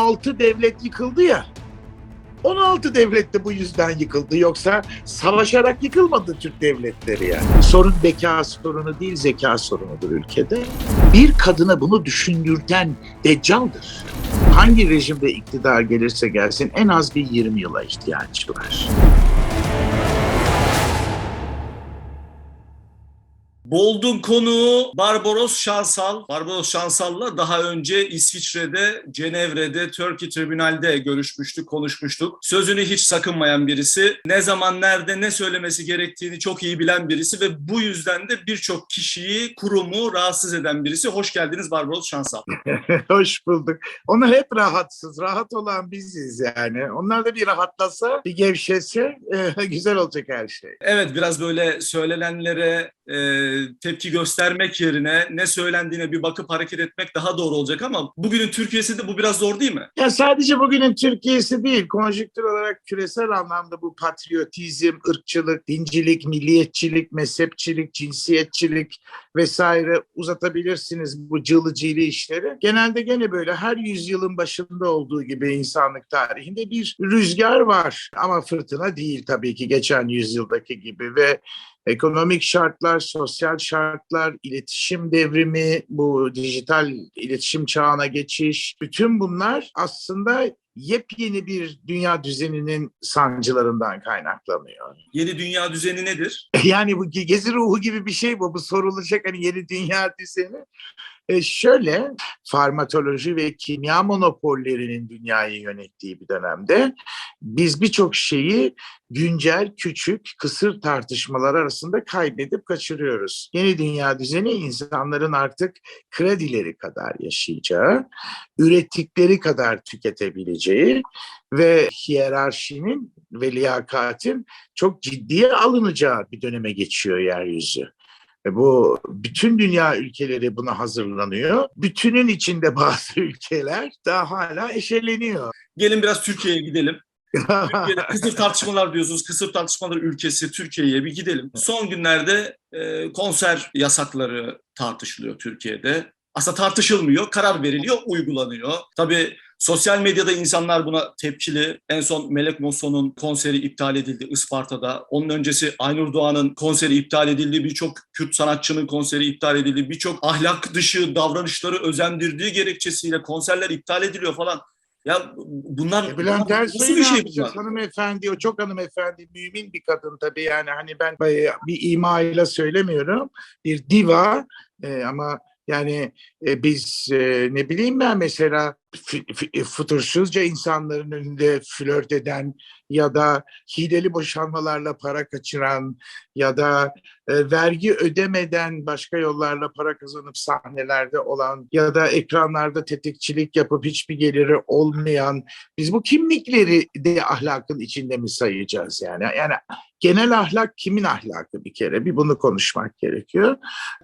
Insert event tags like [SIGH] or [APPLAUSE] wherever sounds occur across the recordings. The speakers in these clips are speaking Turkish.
16 devlet yıkıldı ya. 16 devlet de bu yüzden yıkıldı. Yoksa savaşarak yıkılmadı Türk devletleri yani. Sorun beka sorunu değil, zeka sorunudur ülkede. Bir kadına bunu düşündürten deccaldır. Hangi rejimde iktidar gelirse gelsin en az bir 20 yıla ihtiyaç var. Bold'un konuğu Barbaros Şansal. Barbaros Şansal'la daha önce İsviçre'de, Cenevre'de, Turkey Tribunal'de görüşmüştük, konuşmuştuk. Sözünü hiç sakınmayan birisi. Ne zaman, nerede, ne söylemesi gerektiğini çok iyi bilen birisi ve bu yüzden de birçok kişiyi, kurumu rahatsız eden birisi. Hoş geldiniz Barbaros Şansal. [LAUGHS] Hoş bulduk. Onlar hep rahatsız. Rahat olan biziz yani. Onlar da bir rahatlasa, bir gevşese [LAUGHS] güzel olacak her şey. Evet biraz böyle söylenenlere e, tepki göstermek yerine ne söylendiğine bir bakıp hareket etmek daha doğru olacak ama bugünün Türkiye'sinde bu biraz zor değil mi? Ya sadece bugünün Türkiye'si değil, konjüktür olarak küresel anlamda bu patriotizm, ırkçılık, dincilik, milliyetçilik, mezhepçilik, cinsiyetçilik vesaire uzatabilirsiniz bu cılıcili işleri. Genelde gene böyle her yüzyılın başında olduğu gibi insanlık tarihinde bir rüzgar var. Ama fırtına değil tabii ki geçen yüzyıldaki gibi ve ekonomik şartlar, sosyal şartlar, iletişim devrimi, bu dijital iletişim çağına geçiş, bütün bunlar aslında yepyeni bir dünya düzeninin sancılarından kaynaklanıyor. Yeni dünya düzeni nedir? [LAUGHS] Yani bu ge- gezi ruhu gibi bir şey bu. Bu sorulacak hani yeni dünya düzeni. E şöyle farmakoloji ve kimya monopollerinin dünyayı yönettiği bir dönemde biz birçok şeyi güncel, küçük, kısır tartışmalar arasında kaybedip kaçırıyoruz. Yeni dünya düzeni insanların artık kredileri kadar yaşayacağı, ürettikleri kadar tüketebileceği ve hiyerarşinin ve liyakatin çok ciddiye alınacağı bir döneme geçiyor yeryüzü. Ve bu bütün dünya ülkeleri buna hazırlanıyor. Bütünün içinde [LAUGHS] bazı ülkeler daha hala eşeleniyor. Gelin biraz Türkiye'ye gidelim. Türkiye'de [LAUGHS] kısır tartışmalar diyorsunuz. Kısır tartışmalar ülkesi Türkiye'ye bir gidelim. Son günlerde e, konser yasakları tartışılıyor Türkiye'de. Aslında tartışılmıyor, karar veriliyor, uygulanıyor. Tabii sosyal medyada insanlar buna tepkili. En son Melek Mosso'nun konseri iptal edildi Isparta'da. Onun öncesi Aynur Doğan'ın konseri iptal edildi. Birçok Kürt sanatçının konseri iptal edildi. Birçok ahlak dışı davranışları özendirdiği gerekçesiyle konserler iptal ediliyor falan. Ya bunlar E, Bülent Ersoy bir şey bunlar? Hanımefendi, o çok hanımefendi, mümin bir kadın tabii yani hani ben bayağı bir imayla söylemiyorum. Bir diva e, ama yani e, biz e, ne bileyim ben mesela f- f- futursuzca insanların önünde flört eden ya da hileli boşanmalarla para kaçıran ya da e, vergi ödemeden başka yollarla para kazanıp sahnelerde olan ya da ekranlarda tetikçilik yapıp hiçbir geliri olmayan biz bu kimlikleri de ahlakın içinde mi sayacağız yani? Yani genel ahlak kimin ahlakı bir kere? Bir bunu konuşmak gerekiyor.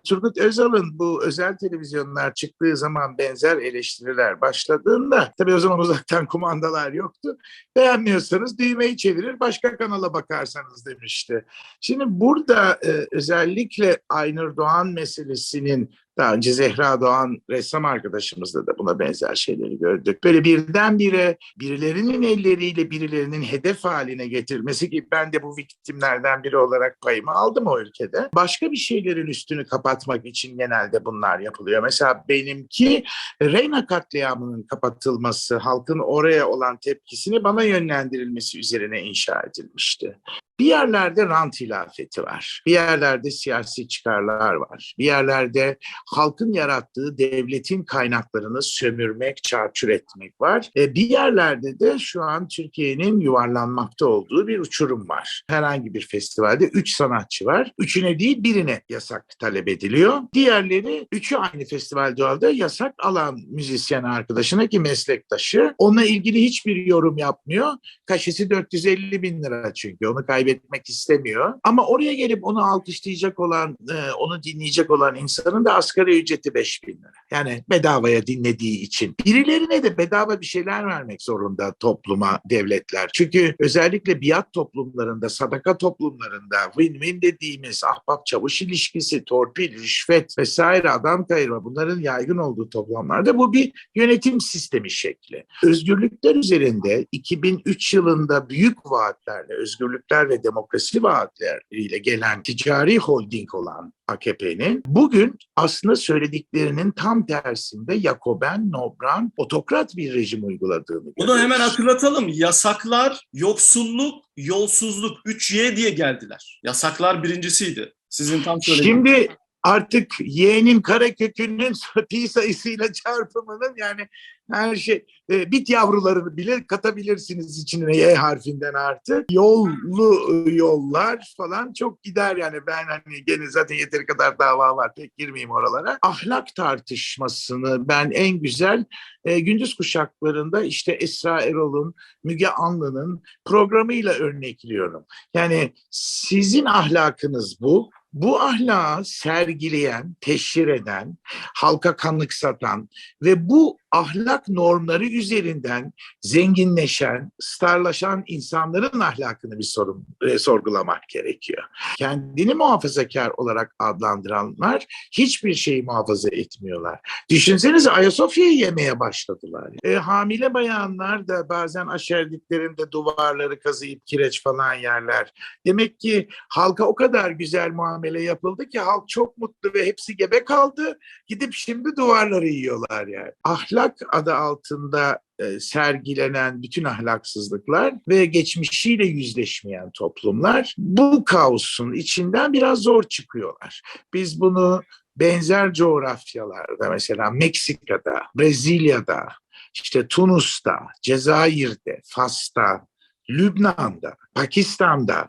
Turgut Özal'ın bu özel televizyonlar çıktığı zaman benzer eleştiriler başladığında tabii o zaman uzaktan [LAUGHS] kumandalar yoktu. Beğenmiyorsanız düğmeyi çevirir başka kanala bakarsanız demişti. Şimdi burada e, özellikle Aynur Doğan meselesinin daha önce Zehra Doğan ressam arkadaşımızda da buna benzer şeyleri gördük. Böyle birdenbire birilerinin elleriyle birilerinin hedef haline getirmesi ki ben de bu viktimlerden biri olarak payımı aldım o ülkede. Başka bir şeylerin üstünü kapatmak için genelde bunlar yapılıyor. Mesela benimki Reyna katliamının kapatılması, halkın oraya olan tepkisini bana yönlendirilmesi üzerine inşa edilmişti. Bir yerlerde rant hilafeti var. Bir yerlerde siyasi çıkarlar var. Bir yerlerde halkın yarattığı devletin kaynaklarını sömürmek, çarçur etmek var. E, bir yerlerde de şu an Türkiye'nin yuvarlanmakta olduğu bir uçurum var. Herhangi bir festivalde üç sanatçı var. Üçüne değil birine yasak talep ediliyor. Diğerleri üçü aynı festivalde oldu. Yasak alan müzisyen arkadaşına ki meslektaşı. Onunla ilgili hiçbir yorum yapmıyor. Kaşesi 450 bin lira çünkü. Onu kaybetmek istemiyor. Ama oraya gelip onu alkışlayacak olan, e, onu dinleyecek olan insanın da asgari asgari ücreti 5 bin lira. Yani bedavaya dinlediği için. Birilerine de bedava bir şeyler vermek zorunda topluma, devletler. Çünkü özellikle biat toplumlarında, sadaka toplumlarında win-win dediğimiz ahbap çavuş ilişkisi, torpil, rüşvet vesaire adam kayırma bunların yaygın olduğu toplumlarda bu bir yönetim sistemi şekli. Özgürlükler üzerinde 2003 yılında büyük vaatlerle, özgürlükler ve demokrasi vaatleriyle gelen ticari holding olan AKP'nin bugün aslında söylediklerinin tam tersinde Jacoben, Nobran, otokrat bir rejim uyguladığını Bunu hemen görüyoruz. hatırlatalım. Yasaklar, yoksulluk, yolsuzluk 3Y diye geldiler. Yasaklar birincisiydi. Sizin tam söylediğiniz. Şimdi artık y'nin karekökünün [LAUGHS] pi sayısıyla çarpımının yani her şey e, bit yavrularını bile katabilirsiniz içine y harfinden artık. Yollu e, yollar falan çok gider yani ben hani gene zaten yeteri kadar dava var pek girmeyeyim oralara. Ahlak tartışmasını ben en güzel e, gündüz kuşaklarında işte Esra Erol'un, Müge Anlı'nın programıyla örnekliyorum. Yani sizin ahlakınız bu. Bu ahlakı sergileyen, teşhir eden, halka kanlık satan ve bu ahlak normları üzerinden zenginleşen, starlaşan insanların ahlakını bir sorun, e, sorgulamak gerekiyor. Kendini muhafazakar olarak adlandıranlar hiçbir şeyi muhafaza etmiyorlar. Düşünsenize Ayasofya'yı yemeye başladılar. E, hamile bayanlar da bazen aşerdiklerinde duvarları kazıyıp kireç falan yerler. Demek ki halka o kadar güzel muamele yapıldı ki halk çok mutlu ve hepsi gebe kaldı. Gidip şimdi duvarları yiyorlar yani. Ahlak adı altında e, sergilenen bütün ahlaksızlıklar ve geçmişiyle yüzleşmeyen toplumlar bu kaosun içinden biraz zor çıkıyorlar. Biz bunu benzer coğrafyalarda mesela Meksika'da, Brezilya'da, işte Tunus'ta, Cezayir'de, Fas'ta, Lübnan'da, Pakistan'da,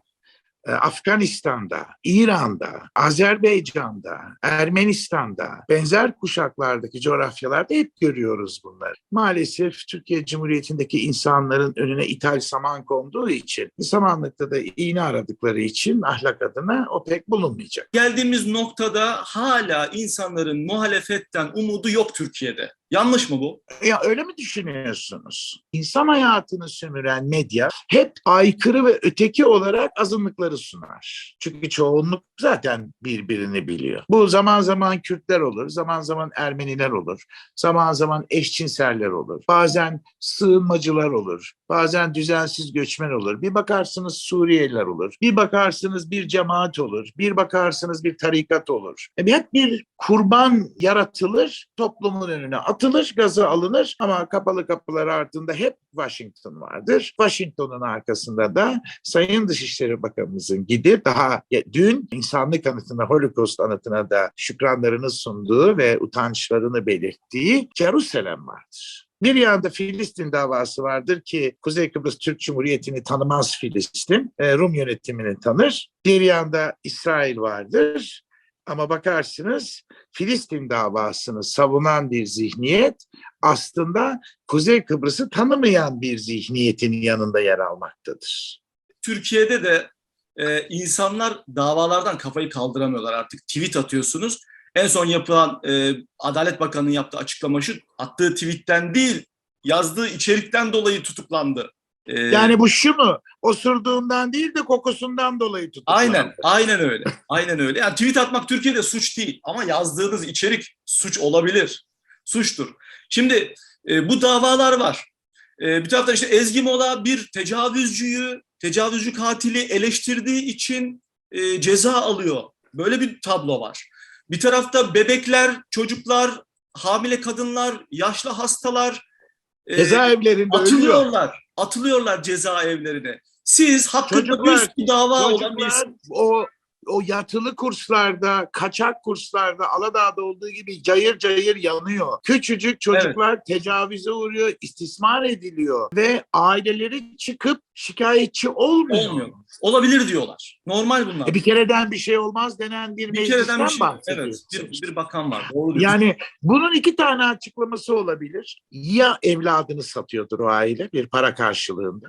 Afganistan'da, İran'da, Azerbaycan'da, Ermenistan'da, benzer kuşaklardaki coğrafyalarda hep görüyoruz bunları. Maalesef Türkiye Cumhuriyeti'ndeki insanların önüne ithal saman konduğu için, samanlıkta da iğne aradıkları için ahlak adına o pek bulunmayacak. Geldiğimiz noktada hala insanların muhalefetten umudu yok Türkiye'de. Yanlış mı bu? Ya öyle mi düşünüyorsunuz? İnsan hayatını sömüren medya hep aykırı ve öteki olarak azınlıkları sunar. Çünkü çoğunluk zaten birbirini biliyor. Bu zaman zaman Kürtler olur, zaman zaman Ermeniler olur, zaman zaman eşcinseller olur, bazen sığınmacılar olur, bazen düzensiz göçmen olur. Bir bakarsınız Suriyeliler olur, bir bakarsınız bir cemaat olur, bir bakarsınız bir tarikat olur. E, hep bir kurban yaratılır, toplumun önüne gazı alınır ama kapalı kapılar ardında hep Washington vardır. Washington'un arkasında da Sayın Dışişleri Bakanımızın gidip daha dün insanlık anıtına, Holocaust anıtına da şükranlarını sunduğu ve utançlarını belirttiği Jerusalem vardır. Bir yanda Filistin davası vardır ki Kuzey Kıbrıs Türk Cumhuriyeti'ni tanımaz Filistin, e, Rum yönetimini tanır. Bir yanda İsrail vardır. Ama bakarsınız Filistin davasını savunan bir zihniyet aslında Kuzey Kıbrıs'ı tanımayan bir zihniyetin yanında yer almaktadır. Türkiye'de de e, insanlar davalardan kafayı kaldıramıyorlar artık. Tweet atıyorsunuz. En son yapılan e, Adalet Bakanı'nın yaptığı açıklama şu, attığı tweetten değil, yazdığı içerikten dolayı tutuklandı. E, Yani bu şu mu? Osurduğundan değil de kokusundan dolayı tutuklandı. Aynen, aynen öyle. Aynen öyle. Yani tweet atmak Türkiye'de suç değil ama yazdığınız içerik suç olabilir. Suçtur. Şimdi e, bu davalar var. E, bir taraftan işte Ezgi Mola bir tecavüzcüyü, tecavüzcü katili eleştirdiği için e, ceza alıyor. Böyle bir tablo var. Bir tarafta bebekler, çocuklar, hamile kadınlar, yaşlı hastalar e, Cezaevlerinde ölüyor. Atılıyorlar. Cezaevlerine. Siz hakkında Çocuklar- bir dava olan bir Çocuklar o o yatılı kurslarda, kaçak kurslarda Aladağ'da olduğu gibi cayır cayır yanıyor. Küçücük çocuklar tecavüze uğruyor, istismar ediliyor ve aileleri çıkıp şikayetçi olmuyor. olmuyor. Olabilir diyorlar. Normal bunlar. E bir kereden bir şey olmaz denen bir, bir meclisten bir şey. Evet, bahsediyorsunuz. bir, bir bakan var. Doğru diyorsun. Yani bunun iki tane açıklaması olabilir. Ya evladını satıyordur o aile bir para karşılığında.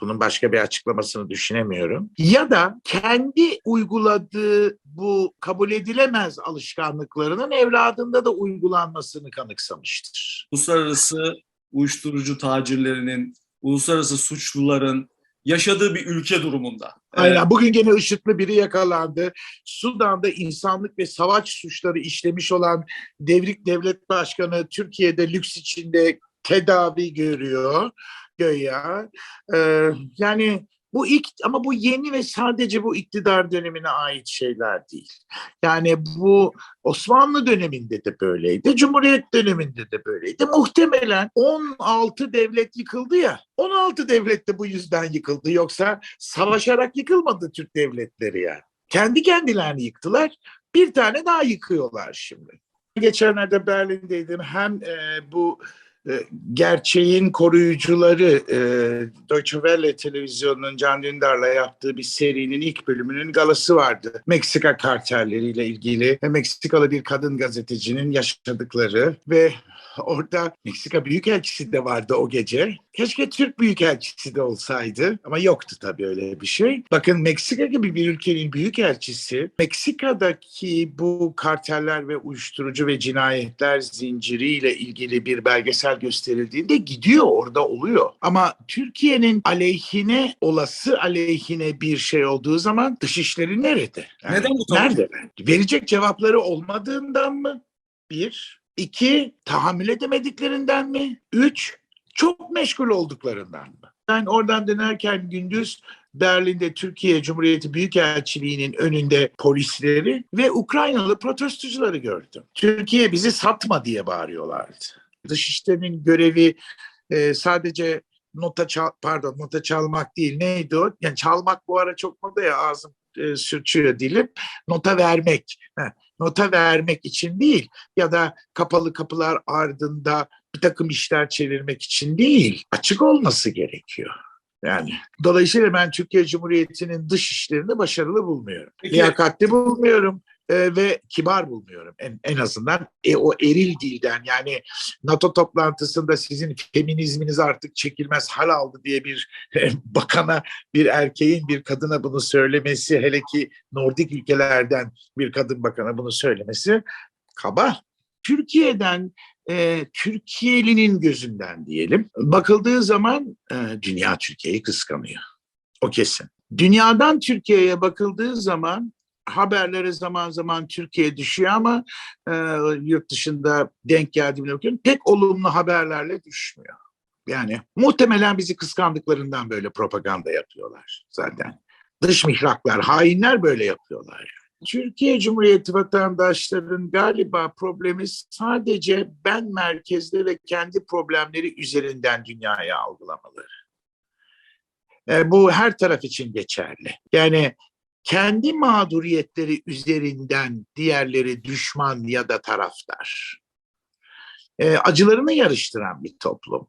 Bunun başka bir açıklamasını düşünemiyorum. Ya da kendi uyguladığı bu kabul edilemez alışkanlıklarının evladında da uygulanmasını kanıksamıştır. Uluslararası uyuşturucu tacirlerinin, uluslararası suçluların yaşadığı bir ülke durumunda. Aynen. Bugün gene IŞİD'li biri yakalandı. Sudan'da insanlık ve savaş suçları işlemiş olan devrik devlet başkanı Türkiye'de lüks içinde tedavi görüyor göya. Ee, yani bu ilk ama bu yeni ve sadece bu iktidar dönemine ait şeyler değil. Yani bu Osmanlı döneminde de böyleydi, Cumhuriyet döneminde de böyleydi. Muhtemelen 16 devlet yıkıldı ya. 16 devlet de bu yüzden yıkıldı. Yoksa savaşarak yıkılmadı Türk devletleri yani. Kendi kendilerini yıktılar. Bir tane daha yıkıyorlar şimdi. Geçenlerde Berlin'deydim. Hem e, bu gerçeğin koruyucuları e, Deutsche Welle televizyonunun Can Dündar'la yaptığı bir serinin ilk bölümünün galası vardı. Meksika kartelleriyle ilgili ve Meksikalı bir kadın gazetecinin yaşadıkları ve orada Meksika Büyükelçisi de vardı o gece. Keşke Türk Büyükelçisi de olsaydı ama yoktu tabii öyle bir şey. Bakın Meksika gibi bir ülkenin Büyükelçisi Meksika'daki bu karteller ve uyuşturucu ve cinayetler zinciriyle ilgili bir belgesel gösterildiğinde gidiyor orada oluyor. Ama Türkiye'nin aleyhine olası aleyhine bir şey olduğu zaman dışişleri nerede? Yani Neden bu? Nerede? Verecek cevapları olmadığından mı? Bir. İki, tahammül edemediklerinden mi? Üç, çok meşgul olduklarından mı? Ben oradan dönerken gündüz Berlin'de Türkiye Cumhuriyeti Büyükelçiliği'nin önünde polisleri ve Ukraynalı protestocuları gördüm. Türkiye bizi satma diye bağırıyorlardı. Dışişlerinin görevi e, sadece nota çal, pardon nota çalmak değil neydi o? Yani çalmak bu ara çok moda ya ağzım e, sürçüyor dilim. Nota vermek. Heh, nota vermek için değil ya da kapalı kapılar ardında bir takım işler çevirmek için değil. Açık olması gerekiyor. Yani dolayısıyla ben Türkiye Cumhuriyeti'nin dış işlerini başarılı bulmuyorum. Liyakatli bulmuyorum e, ve kibar bulmuyorum en, en azından e, o eril dilden yani NATO toplantısında sizin feminizminiz artık çekilmez hal aldı diye bir e, bakana bir erkeğin bir kadına bunu söylemesi hele ki Nordik ülkelerden bir kadın bakana bunu söylemesi kaba. Türkiye'den e, Türkiye'linin gözünden diyelim bakıldığı zaman e, dünya Türkiye'yi kıskanıyor. O kesin. Dünyadan Türkiye'ye bakıldığı zaman haberlere zaman zaman Türkiye düşüyor ama e, yurt dışında denk geldiğimde bakıyorum pek olumlu haberlerle düşmüyor. Yani muhtemelen bizi kıskandıklarından böyle propaganda yapıyorlar zaten. Dış mihraklar, hainler böyle yapıyorlar. Türkiye Cumhuriyeti vatandaşlarının galiba problemi sadece ben merkezde ve kendi problemleri üzerinden dünyayı algılamaları. E, bu her taraf için geçerli. Yani kendi mağduriyetleri üzerinden diğerleri düşman ya da taraftar. E, acılarını yarıştıran bir toplum.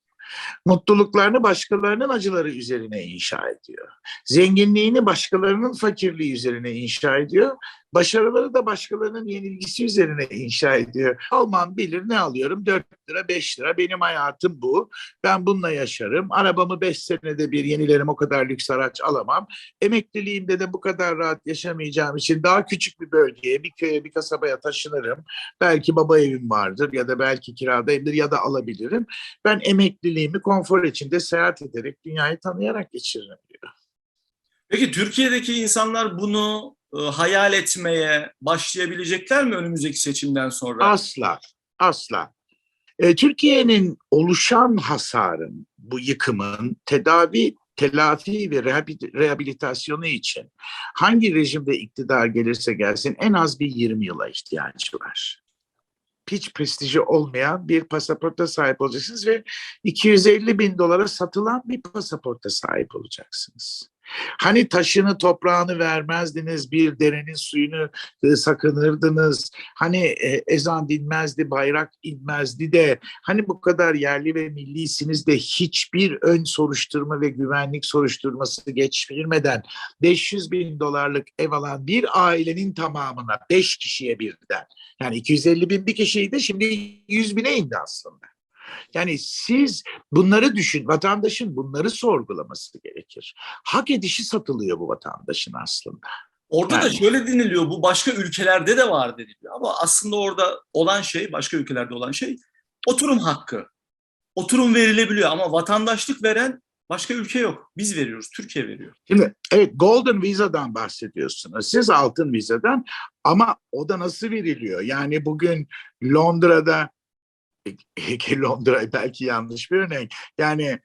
Mutluluklarını başkalarının acıları üzerine inşa ediyor. Zenginliğini başkalarının fakirliği üzerine inşa ediyor. Başarıları da başkalarının yenilgisi üzerine inşa ediyor. Alman bilir ne alıyorum? 4 lira 5 lira benim hayatım bu. Ben bununla yaşarım. Arabamı 5 senede bir yenilerim o kadar lüks araç alamam. Emekliliğimde de bu kadar rahat yaşamayacağım için daha küçük bir bölgeye, bir köye, bir kasabaya taşınırım. Belki baba evim vardır ya da belki kiradayımdır ya da alabilirim. Ben emekliliğimi konfor içinde seyahat ederek dünyayı tanıyarak geçiririm diyor. Peki Türkiye'deki insanlar bunu e, hayal etmeye başlayabilecekler mi önümüzdeki seçimden sonra? Asla, asla. E, Türkiye'nin oluşan hasarın, bu yıkımın tedavi, telafi ve rehabil- rehabilitasyonu için hangi rejimde iktidar gelirse gelsin en az bir 20 yıla ihtiyacı var. Hiç prestiji olmayan bir pasaporta sahip olacaksınız ve 250 bin dolara satılan bir pasaporta sahip olacaksınız. Hani taşını toprağını vermezdiniz, bir derenin suyunu e, sakınırdınız. Hani e, ezan dinmezdi, bayrak inmezdi de hani bu kadar yerli ve millisiniz de hiçbir ön soruşturma ve güvenlik soruşturması geçirmeden 500 bin dolarlık ev alan bir ailenin tamamına 5 kişiye birden yani 250 bin bir kişiydi şimdi 100 bine indi aslında. Yani siz bunları düşün, vatandaşın bunları sorgulaması gerekir. Hak edişi satılıyor bu vatandaşın aslında. Orada da Yani- şöyle deniliyor, bu başka ülkelerde de var deniliyor. Ama aslında orada olan şey, başka ülkelerde olan şey oturum hakkı. Oturum verilebiliyor ama vatandaşlık veren başka ülke yok. Biz veriyoruz, Türkiye veriyor. Şimdi evet Golden Visa'dan bahsediyorsunuz. Siz altın vizadan ama o da nasıl veriliyor? Yani bugün Londra'da [LAUGHS] ki Londra belki yanlış bir örnek. Yani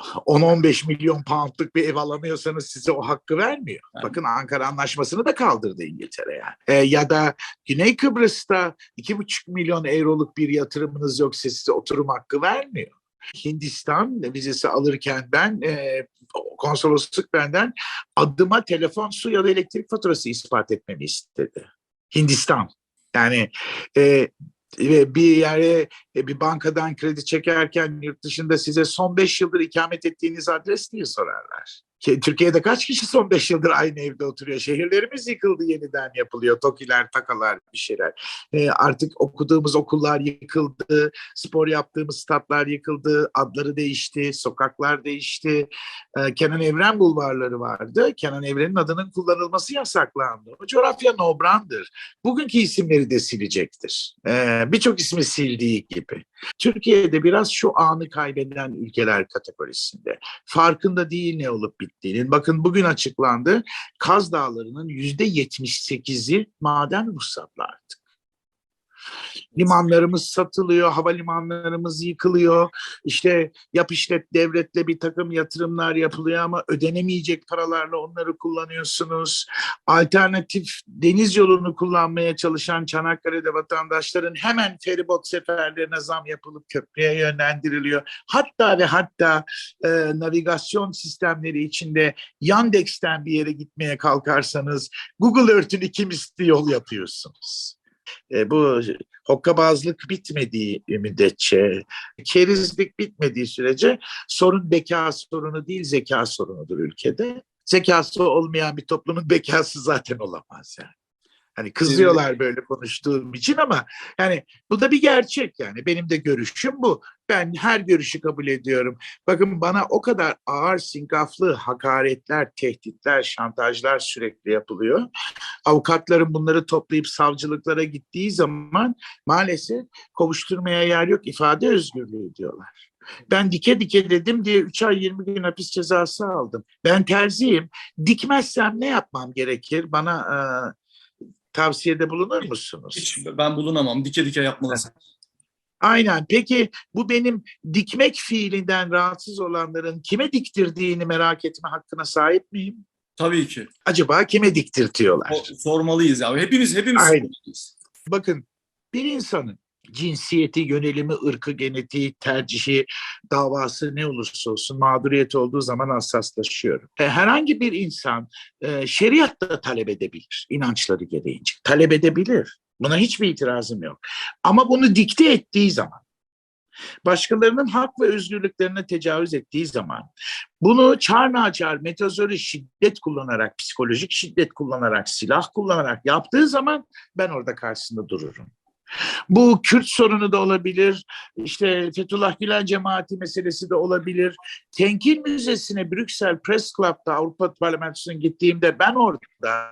10-15 milyon poundluk bir ev alamıyorsanız size o hakkı vermiyor. Yani. Bakın Ankara Anlaşması'nı da kaldırdı İngiltere yani. E, ya da Güney Kıbrıs'ta 2,5 milyon euroluk bir yatırımınız yoksa size oturum hakkı vermiyor. Hindistan vizesi alırken ben e, konsolosluk benden adıma telefon, su ya da elektrik faturası ispat etmemi istedi. Hindistan. Yani e, bir yere e, bir bankadan kredi çekerken yurt dışında size son 5 yıldır ikamet ettiğiniz adres diye sorarlar. Ki Türkiye'de kaç kişi son 5 yıldır aynı evde oturuyor? Şehirlerimiz yıkıldı yeniden yapılıyor. Tokiler, takalar bir şeyler. E, artık okuduğumuz okullar yıkıldı. Spor yaptığımız statlar yıkıldı. Adları değişti. Sokaklar değişti. E, Kenan Evren bulvarları vardı. Kenan Evren'in adının kullanılması yasaklandı. O coğrafya nobrandır. Bugünkü isimleri de silecektir. E, Birçok ismi sildiği gibi. Türkiye'de biraz şu anı kaybeden ülkeler kategorisinde. Farkında değil ne olup bittiğinin. Bakın bugün açıklandı. Kaz Dağları'nın yüzde 78'i maden ruhsatlı artık. Limanlarımız satılıyor, havalimanlarımız yıkılıyor. İşte yap işlet devletle bir takım yatırımlar yapılıyor ama ödenemeyecek paralarla onları kullanıyorsunuz. Alternatif deniz yolunu kullanmaya çalışan Çanakkale'de vatandaşların hemen feribot seferlerine zam yapılıp köprüye yönlendiriliyor. Hatta ve hatta e, navigasyon sistemleri içinde Yandex'ten bir yere gitmeye kalkarsanız Google Earth'ün iki misli yol yapıyorsunuz. E, bu hokkabazlık bitmediği müddetçe, kerizlik bitmediği sürece sorun beka sorunu değil zeka sorunudur ülkede. Zekası olmayan bir toplumun bekası zaten olamaz yani. Hani kızıyorlar böyle konuştuğum için ama yani bu da bir gerçek yani. Benim de görüşüm bu. Ben her görüşü kabul ediyorum. Bakın bana o kadar ağır sinkaflı hakaretler, tehditler, şantajlar sürekli yapılıyor. Avukatların bunları toplayıp savcılıklara gittiği zaman maalesef kovuşturmaya yer yok ifade özgürlüğü diyorlar. Ben dike dike dedim diye 3 ay 20 gün hapis cezası aldım. Ben terziyim. Dikmezsem ne yapmam gerekir? Bana e, tavsiyede bulunur musunuz? Hiç ben bulunamam. Dike dike yapmalısın. Aynen. Peki bu benim dikmek fiilinden rahatsız olanların kime diktirdiğini merak etme hakkına sahip miyim? Tabii ki. Acaba kime diktirtiyorlar? O- sormalıyız ya. Hepimiz hepimiz Aynen. sormalıyız. Bakın bir insanın cinsiyeti, yönelimi, ırkı, genetiği, tercihi, davası ne olursa olsun mağduriyet olduğu zaman hassaslaşıyorum. E, herhangi bir insan e, şeriat da talep edebilir inançları gereğince. Talep edebilir. Buna hiçbir itirazım yok. Ama bunu dikte ettiği zaman, başkalarının hak ve özgürlüklerine tecavüz ettiği zaman, bunu çar naçar, metazori şiddet kullanarak, psikolojik şiddet kullanarak, silah kullanarak yaptığı zaman ben orada karşısında dururum. Bu Kürt sorunu da olabilir, işte Fethullah Gülen cemaati meselesi de olabilir. Tenkil Müzesi'ne Brüksel Press Club'da Avrupa Parlamentosu'na gittiğimde ben orada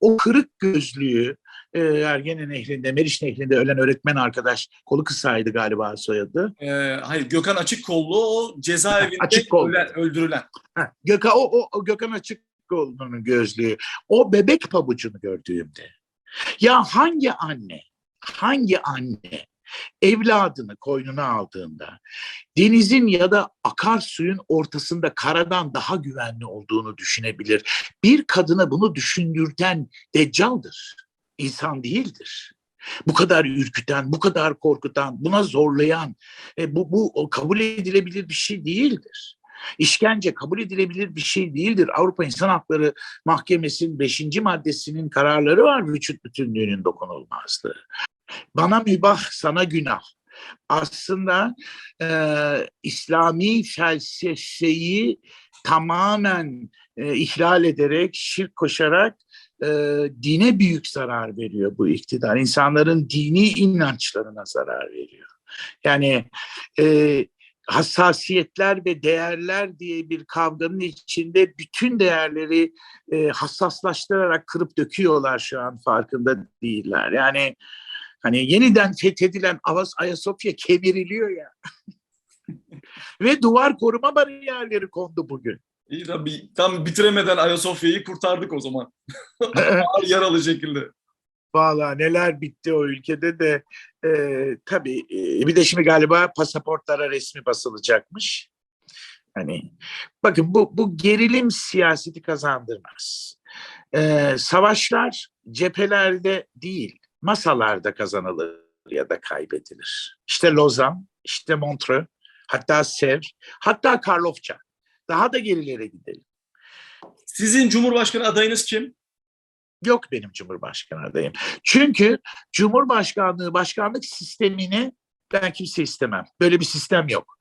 o kırık gözlüğü e, Ergene Nehri'nde, Meriç Nehri'nde ölen öğretmen arkadaş, kolu kısaydı galiba soyadı. Ee, hayır Gökhan Açıkkollu o cezaevinde Açıkkollu. ölen- öldürülen. Ha, Gökhan, o, o, o Gökhan Açıkoğlu'nun gözlüğü. O bebek pabucunu gördüğümde. Ya hangi anne, hangi anne evladını koynuna aldığında denizin ya da akarsuyun ortasında karadan daha güvenli olduğunu düşünebilir. Bir kadına bunu düşündürten deccaldır. İnsan değildir. Bu kadar ürküten, bu kadar korkutan, buna zorlayan, e, bu, bu kabul edilebilir bir şey değildir. İşkence kabul edilebilir bir şey değildir. Avrupa İnsan Hakları Mahkemesi'nin 5. maddesinin kararları var vücut bütünlüğünün dokunulmazlığı. Bana mübah, sana günah. Aslında e, İslami felsefeyi tamamen e, ihlal ederek, şirk koşarak e, dine büyük zarar veriyor bu iktidar. İnsanların dini inançlarına zarar veriyor. Yani e, hassasiyetler ve değerler diye bir kavganın içinde bütün değerleri e, hassaslaştırarak kırıp döküyorlar şu an farkında değiller. Yani hani yeniden fethedilen Avas Ayasofya kemiriliyor ya. [LAUGHS] ve duvar koruma bariyerleri kondu bugün. İyi tabii tam bitiremeden Ayasofya'yı kurtardık o zaman. [LAUGHS] Ağır yaralı şekilde. Vallahi neler bitti o ülkede de e, tabii e, bir de şimdi galiba pasaportlara resmi basılacakmış. Hani bakın bu bu gerilim siyaseti kazandırmaz. E, savaşlar cephelerde değil masalarda kazanılır ya da kaybedilir. İşte Lozan, işte Montreux, hatta Sevr, hatta Karlofça. Daha da gerilere gidelim. Sizin Cumhurbaşkanı adayınız kim? Yok benim Cumhurbaşkanı adayım. Çünkü Cumhurbaşkanlığı başkanlık sistemini ben kimse istemem. Böyle bir sistem yok.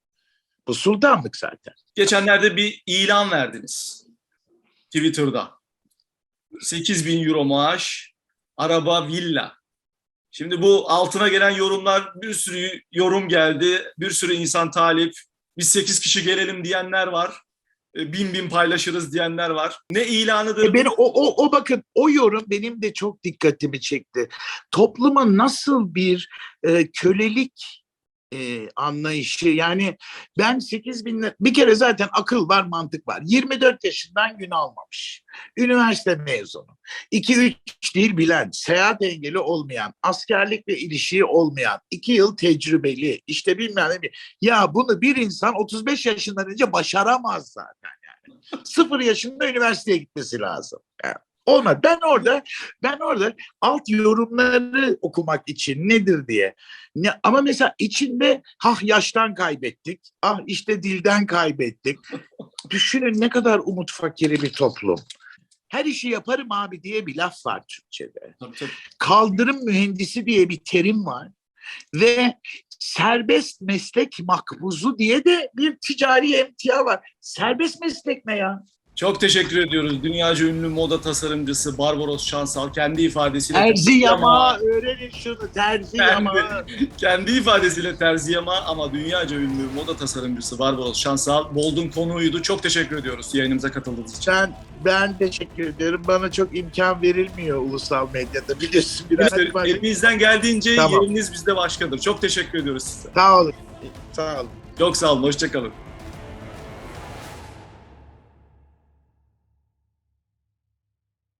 Bu sultanlık zaten. Geçenlerde bir ilan verdiniz. Twitter'da. 8 bin euro maaş, araba, villa. Şimdi bu altına gelen yorumlar bir sürü yorum geldi. Bir sürü insan talip. Biz 8 kişi gelelim diyenler var. E, Bin bin paylaşırız diyenler var. Ne ilanıdır? E beni o, o, o bakın o yorum benim de çok dikkatimi çekti. Topluma nasıl bir e, kölelik e, anlayışı. Yani ben 8 bin bir kere zaten akıl var mantık var. 24 yaşından gün almamış. Üniversite mezunu. 2-3 dil bilen seyahat engeli olmayan askerlikle ilişiği olmayan 2 yıl tecrübeli işte bilmem ne ya bunu bir insan 35 yaşından önce başaramaz zaten yani. Sıfır yaşında üniversiteye gitmesi lazım. Yani. Olmaz. Ben orada ben orada alt yorumları okumak için nedir diye. Ne, ama mesela içinde ah yaştan kaybettik, ah işte dilden kaybettik. [LAUGHS] Düşünün ne kadar umut fakiri bir toplum. Her işi yaparım abi diye bir laf var Türkçe'de. Tabii, tabii. Kaldırım mühendisi diye bir terim var. Ve serbest meslek makbuzu diye de bir ticari emtia var. Serbest meslek ne ya? Çok teşekkür ediyoruz. Dünyaca ünlü moda tasarımcısı Barbaros Şansal kendi ifadesiyle Terzi yama öğrenin şunu terzi Ben yama. kendi ifadesiyle terzi yama ama dünyaca ünlü moda tasarımcısı Barbaros Şansal Bold'un konuğuydu. Çok teşekkür ediyoruz yayınımıza katıldığınız için. Ben ben teşekkür ederim. Bana çok imkan verilmiyor ulusal medyada. Biliyorsun biraz. Biz de elimizden geldiğince Tamam. yeriniz bizde başkadır. Çok teşekkür ediyoruz size. Sağ olun. Sağ olun. Çok sağ olun. Hoşçakalın.